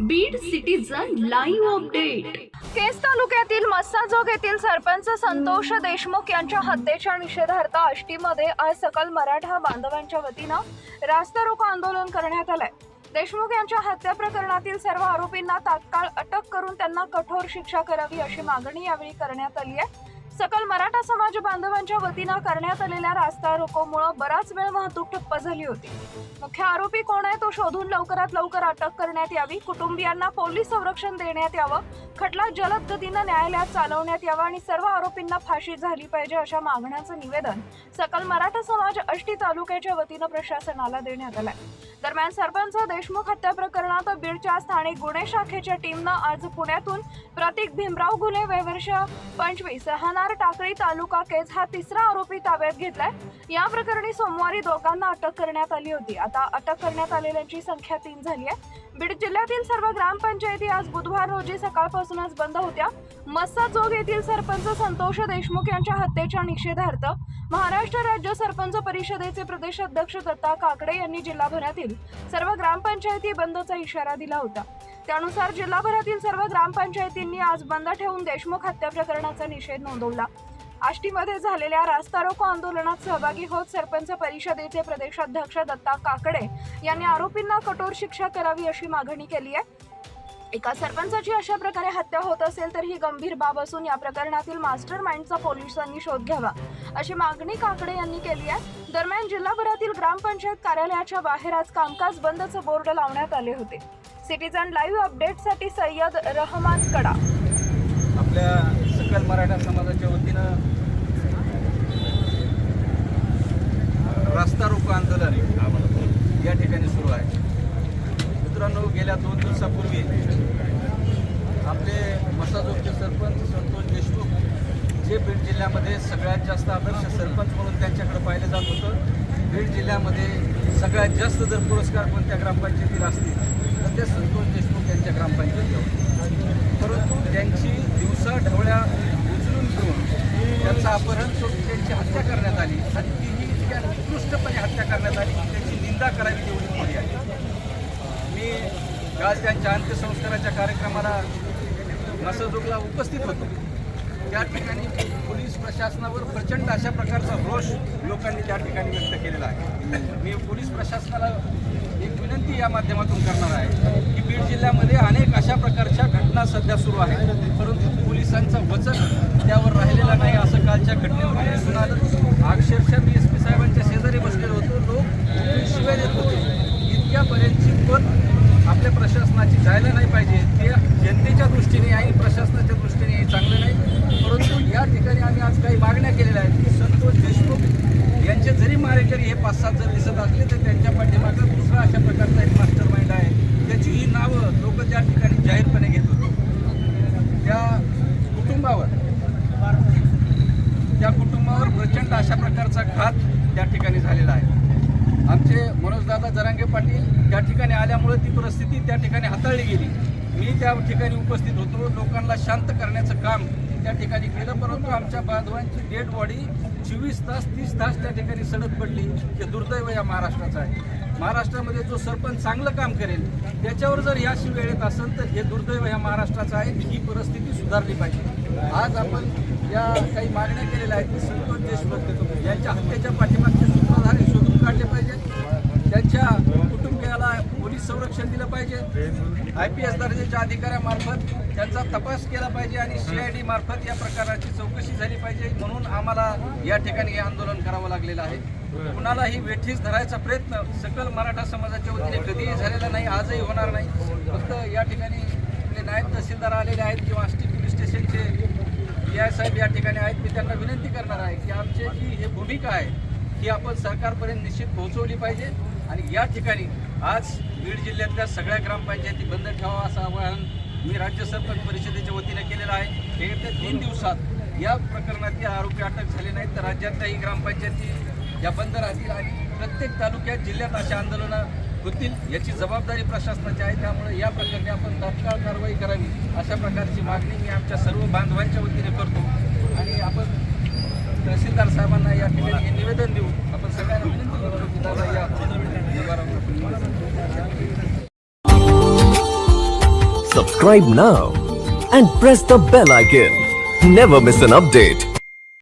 Beed citizen live update केस तालुक्यातील मस्साजोग येथील सरपंच संतोष देशमुख यांच्या हत्येच्या निषेधार्थ आष्टीमध्ये आज सकल मराठा बांधवांच्या वतीनं रास्ता रोको आंदोलन करण्यात आलंय. देशमुख यांच्या हत्या प्रकरणातील सर्व आरोपींना तात्काळ अटक करून त्यांना कठोर शिक्षा करावी अशी मागणी यावेळी करण्यात आली आहे. सकल मराठा समाज बांधवांच्या वतीनं करण्यात आलेल्या रास्ता रोकोमुळे बराच वेळ वाहतूक ठप्प झाली होती. मुख्य आरोपी कोण आहे तो शोधून लवकरात लवकर अटक करण्यात यावी. कुटुंबियांना पोलीस संरक्षण देण्यात यावं. खटला जलद गतीनं न्यायालयात चालवण्यात यावा आणि सर्व आरोपींना फाशी झाली पाहिजे अशा मागण्यांचं निवेदन सकल मराठा समाज अष्टी तालुक्याच्या वतीनं प्रशासनाला देण्यात आलंय. दरम्यान सरपंच देशमुख हत्या प्रकरणात बीडच्या स्थानिक गुन्हे शाखेच्या टीमनं आज पुण्यातून प्रतीक भीमराव गुले वय वर्ष पंचवीस राहणार टाकळी तालुका केज हा तिसरा आरोपी ताब्यात घेतलाय. या प्रकरणी सोमवारी दोघांना अटक करण्यात आली होती. आता अटक करण्यात आलेल्यांची संख्या तीन झाली आहे. बीड जिल्ह्यातील सर्व ग्रामपंचायती आज बुधवार रोजी सकाळपासूनच बंद होत्या. मस्साजोग येथील सरपंच संतोष देशमुख यांच्या हत्येच्या निषेधार्थ महाराष्ट्र राज्य सरपंच परिषदेचे प्रदेशाध्यक्ष दत्ता काकडे यांनी जिल्हाभरातील सर्व ग्रामपंचायती बंदचा इशारा दिला होता. त्यानुसार जिल्हाभरातील सर्व ग्रामपंचायतींनी आज बंद ठेवून देशमुख हत्या प्रकरणाचा निषेध नोंदवला. आष्टीमध्ये झालेल्या रास्ता रोको आंदोलनात सहभागी होत सरपंच परिषदेचे प्रदेशाध्यक्ष दत्ता काकडे यांनी आरोपींना कठोर शिक्षा करावी अशी मागणी केली आहे. एका सरपंचाची अशा प्रकारे हत्या होत असेल तर ही गंभीर बाब असून या प्रकरणातील मास्टर माइंडचा पोलिसांनी शोध घ्यावा. अशी मागणी काकडे यांनी केली आहे. दरम्यान जिल्हाभरातील ग्रामपंचायत कार्यालयाच्या बाहेर आज कामकाज बंदचं बोर्ड लावण्यात आले होते. सिटीजन लाईव्ह अपडेटसाठी सय्यद रहमान कडा. आपल्या सकल मराठा समाजाच्या वतीनं रस्ता रोको आंदोलन या ठिकाणी सुरू आहे. मित्रांनो गेल्या दोन दिवसापूर्वी आपले मसाजोगचे सरपंच संतोष देशमुख जे बीड जिल्ह्यामध्ये सगळ्यात जास्त आदर्श सरपंच म्हणून त्यांच्याकडे पाहिलं जात होतं. बीड जिल्ह्यामध्ये सगळ्यात जास्त जर पुरस्कार कोणत्या ग्रामपंचायतीला असतील तर ते संतोष देशमुख यांच्या ग्रामपंचायतीला परंतु त्यांची दिवसा ढवळ्या उचलून घेऊन त्यांचं अपहरण करून त्यांची हत्या करण्यात आली आणि तीही इतक्या उत्कृष्टपणे हत्या करण्यात आली त्यांची निंदा करावी तेवढी काल त्यांच्या अंत्यसंस्काराच्या कार्यक्रमाला मसजोगला उपस्थित होतो. त्या ठिकाणी पोलीस प्रशासनावर प्रचंड अशा प्रकारचा रोष लोकांनी त्या ठिकाणी व्यक्त केलेला आहे. मी पोलीस प्रशासनाला एक विनंती या माध्यमातून करणार आहे की बीड जिल्ह्यामध्ये अनेक अशा प्रकारच्या घटना सध्या सुरू आहेत. परंतु पोलिसांचा वचन त्यावर राहिलेला नाही असं कालच्या घटनेमध्ये दिसून आलं अक्षरशः मी एस पी साहेबांच्या शेजारी बसलेलो होतो. लोक शिवाय देत होते. इतक्यापर्यंतची पण आपल्या प्रशासनाची जायला नाही पाहिजे. ते जनतेच्या दृष्टीने आणि प्रशासनाच्या दृष्टीने चांगलं नाही. परंतु या ठिकाणी आम्ही आज काही मागण्या केलेल्या आहेत की संतोष देशमुख यांचे जरी मारेकरी हे पाच सात जर दिसत असले तर त्यांच्या पाठीमागं दुसरा अशा प्रकारचा एक मास्टर माइंड आहे. त्याची ही नावं लोक त्या ठिकाणी जाहीरपणे घेत होते. त्या कुटुंबावर त्या कुटुंबावर प्रचंड अशा प्रकारचा घात त्या ठिकाणी झालेला आहे. आमचे मनोजदादा जरांगे पाटील त्या ठिकाणी आल्यामुळे ती परिस्थिती त्या ठिकाणी हाताळली गेली. मी त्या ठिकाणी उपस्थित होतो. लोकांना शांत करण्याचं काम त्या ठिकाणी केलं परंतु आमच्या बांधवांची डेड बॉडी चोवीस तास तीस तास त्या ठिकाणी सडक पडली. हे दुर्दैव या महाराष्ट्राचं आहे. महाराष्ट्रामध्ये जो सरपंच चांगलं काम करेल त्याच्यावर जर याशी वेळेत असेल तर हे दुर्दैव या महाराष्ट्राचं आहे. ही परिस्थिती सुधारली पाहिजे. आज आपण या काही मागण्या केलेल्या आहेत संतोष देशमुख यांच्या हत्येच्या पाठीमागचे सूत्रधार शोधून काढले पाहिजे. त्यांच्या कुटुंबियाला पोलीस संरक्षण दिलं पाहिजे. आय पी एस दर्जाच्या अधिकाऱ्यामार्फत त्यांचा तपास केला पाहिजे आणि सी आय डी मार्फत या प्रकाराची चौकशी झाली पाहिजे. म्हणून आम्हाला या ठिकाणी हे आंदोलन करावं लागलेलं आहे. कुणालाही वेठीस धरायचा प्रयत्न सकल मराठा समाजाच्या वतीने कधीही झालेला नाही आजही होणार नाही. फक्त या ठिकाणी नायब तहसीलदार आलेले आहेत किंवा आष्टी पोलीस स्टेशनचे पी आय साहेब या ठिकाणी आहेत. मी त्यांना विनंती करणार आहे की आमची जी हे भूमिका आहे ही आपण सरकारपर्यंत निश्चित पोहोचवली पाहिजे. आणि या ठिकाणी आज बीड जिल्ह्यातल्या सगळ्या ग्रामपंचायती बंद ठेवा असं आवाहन मी राज्य सरपंच परिषदेच्या वतीने केलेलं आहे. येत्या तीन दिवसात या प्रकरणातले आरोपी अटक झाले नाहीत. तर राज्यातल्याही ग्रामपंचायती या बंद राहतील आणि प्रत्येक तालुक्यात जिल्ह्यात अशा आंदोलनं होतील याची जबाबदारी प्रशासनाची आहे. त्यामुळे या प्रकरणी आपण तात्काळ कारवाई करावी अशा प्रकारची मागणी मी आमच्या सर्व बांधवांच्या वतीने करतो. आणि आपण तहसीलदार साहेबांना या ठिकाणी हे निवेदन देऊ आपण सगळ्यांना विनंती करतो की दादा या निवारावर Subscribe now and press the bell icon. Never miss an update.